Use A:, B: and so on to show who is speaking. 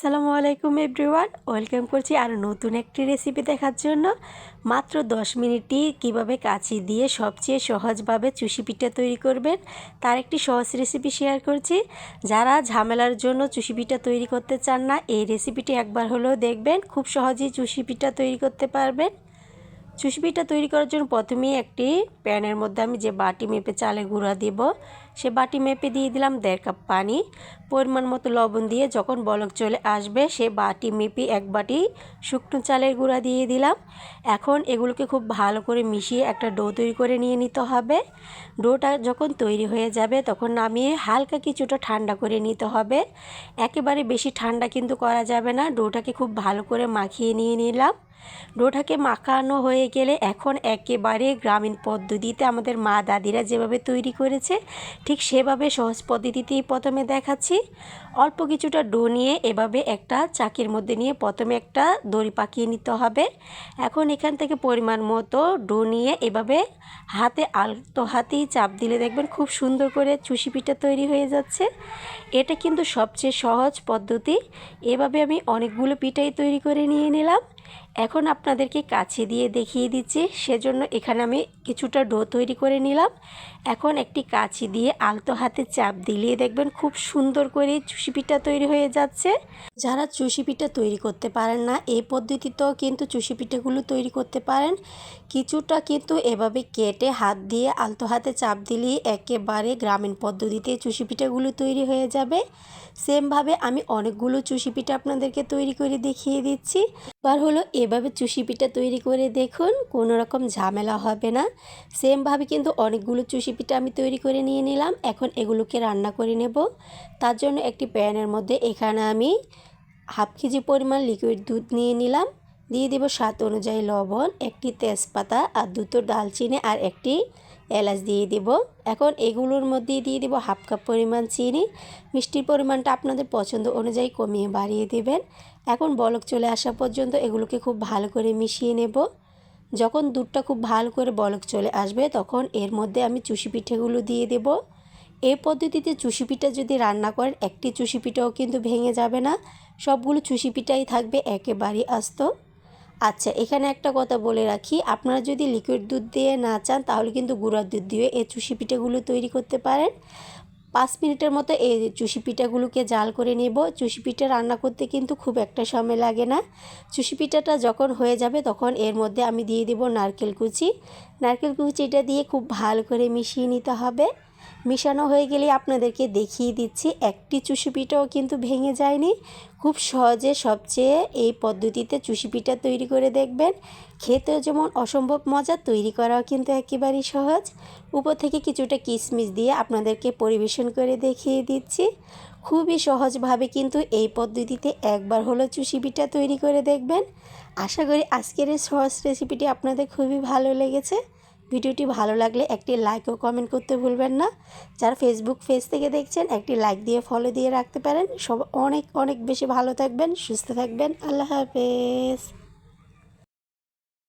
A: আসসালামু আলাইকুম everyone. Welcome করছি আর নতুন একটি রেসিপি দেখার জন্য। মাত্র 10 মিনিটই কীভাবে কাচি দিয়ে সবচেয়ে সহজভাবে চুষি পিঠা তৈরি করবেন, তার একটি সহজ রেসিপি শেয়ার করছি। যারা ঝামেলার জন্য চুষি পিঠা তৈরি করতে চান না, এই রেসিপিটি একবার হলেও দেখবেন, খুব সহজেই চুষি পিঠা তৈরি করতে পারবেন। চুষবিটা তৈরি করার জন্য প্রথমেই একটি প্যানের মধ্যে আমি যে বাটি মেপে চালের গুঁড়া দিব, সে বাটি মেপে দিয়ে দিলাম দেড় কাপ পানি। পরিমাণ মতো লবণ দিয়ে যখন বলক চলে আসবে, সে বাটি মেপে এক বাটি শুকনো চালের গুঁড়া দিয়ে দিলাম। এখন এগুলোকে খুব ভালো করে মিশিয়ে একটা ডো তৈরি করে নিয়ে নিতে হবে। ডোটা যখন তৈরি হয়ে যাবে, তখন নামিয়ে হালকা কিছুটা ঠান্ডা করে নিতে হবে। একেবারে বেশি ঠান্ডা কিন্তু করা যাবে না, ডোটাকে খুব ভালো করে মাখিয়ে নিয়ে নিলাম। ডোটাকে মাখানো হয়ে গেলে এখন একেবারে গ্রামীণ পদ্ধতিতে আমাদের মা দাদিরা যেভাবে তৈরি করেছে, ঠিক সেভাবে সহজ পদ্ধতিতেই প্রথমে দেখাচ্ছি। অল্প কিছুটা ডো নিয়ে এভাবে একটা চাকির মধ্যে নিয়ে প্রথমে একটা দড়ি পাকিয়ে নিতে হবে। এখন এখান থেকে পরিমাণ মতো ডো নিয়ে এভাবে হাতে আলতো হাতেই চাপ দিলে দেখবেন খুব সুন্দর করে চুষি পিঠা তৈরি হয়ে যাচ্ছে। এটা কিন্তু সবচেয়ে সহজ পদ্ধতি। এভাবে আমি অনেকগুলো পিঠাই তৈরি করে নিয়ে নিলাম। এখন আপনাদেরকে কাছে দিয়ে দেখিয়ে দিচ্ছি, সেজন্য এখানে আমি কিছুটা ডো তৈরি করে নিলাম। এখন একটি কাছি দিয়ে আলতো হাতে চাপ দিলিয়ে দেখবেন খুব সুন্দর করে চুষি পিঠা তৈরি হয়ে যাচ্ছে। যারা চুষি পিঠা তৈরি করতে পারেন না, এই পদ্ধতিতেও কিন্তু চুষি পিঠাগুলো তৈরি করতে পারেন। কিছুটা কিন্তু এভাবে কেটে হাত দিয়ে আলতো হাতে চাপ দিলেই একেবারে গ্রামীণ পদ্ধতিতে চুষি পিঠাগুলো তৈরি হয়ে যাবে। সেমভাবে আমি অনেকগুলো চুষি পিঠা আপনাদেরকে তৈরি করে দেখিয়ে দিচ্ছি। এবার হলো এভাবে চুষি পিঠা তৈরি করে দেখুন, কোনো রকম ঝামেলা হবে না। সেমভাবে কিন্তু অনেকগুলো চুষি পিঠা আমি তৈরি করে নিয়ে নিলাম, এখন এগুলোকে রান্না করে নেব। তার জন্য একটি প্যানের মধ্যে এখানে আমি হাফ কেজি পরিমাণ লিকুইড দুধ নিয়ে নিলাম। দিয়ে দেব স্বাদ অনুযায়ী লবণ, একটি তেজপাতা আর দুটো ডালচিনি আর একটি এলাচ দিয়ে দিব। এখন এগুলোর মধ্যে দিয়ে দিব হাফ কাপ পরিমাণ চিনি। মিষ্টির পরিমাণটা আপনাদের পছন্দ অনুযায়ী কমিয়ে বাড়িয়ে দেবেন। এখন বলক চলে আসা পর্যন্ত এগুলোকে খুব ভালো করে মিশিয়ে নেব। যখন দুধটা খুব ভালো করে বলক চলে আসবে, তখন এর মধ্যে আমি চুষি পিঠেগুলো দিয়ে দেব। এই পদ্ধতিতে চুষি পিঠা যদি রান্না করেন, একটি চুষি পিঠাও কিন্তু ভেঙে যাবে না। সবগুলো চুষি পিঠাই থাকবে একেবারেই আস্ত। আচ্ছা এখানে একটা কথা বলে রাখি। আপনারা যদি লিকুইড দুধ দিয়ে না চান, তাহলে কিন্তু গুঁড়ার দুধ দিয়ে এই চুষি পিঠাগুলো তৈরি করতে পারেন। পাঁচ মিনিটের মতো এই চুষি পিঠাগুলোকে জাল করে নেব। চুষি পিঠা রান্না করতে কিন্তু খুব একটা সময় লাগে না। চুষি পিঠাটা যখন হয়ে যাবে, তখন এর মধ্যে আমি দিয়ে দেব নারকেল কুচি। নারকেল কুচিটা দিয়ে খুব ভালো করে মিশিয়ে নিতে হবে। মিশানো হয়ে গেলে আপনাদেরকে দেখিয়ে দিচ্ছি, একটি চুষি পিঠাও কিন্তু ভেঙে যায়নি। খুব সহজে সবচেয়ে এই পদ্ধতিতে চুষি পিঠা তৈরি করে দেখবেন। খেতেও যেমন অসম্ভব মজা, তৈরি করাও কিন্তু একেবারেই সহজ। উপর থেকে কিছুটা কিশমিশ দিয়ে আপনাদেরকে পরিবেশন করে দেখিয়ে দিচ্ছি। খুবই সহজভাবে কিন্তু এই পদ্ধতিতে একবার হলো চুষি পিঠা তৈরি করে দেখবেন। আশা করি আজকের এই সহজ রেসিপিটি আপনাদের খুবই ভালো লেগেছে। ভিডিওটি ভালো লাগলে একটি লাইক ও কমেন্ট করতে ভুলবেন না। যারা ফেসবুক পেজ থেকে দেখছেন, একটি লাইক দিয়ে ফলো দিয়ে রাখতে পারেন। সব অনেক অনেক বেশি ভালো থাকবেন, সুস্থ থাকবেন। আল্লাহ হাফেজ।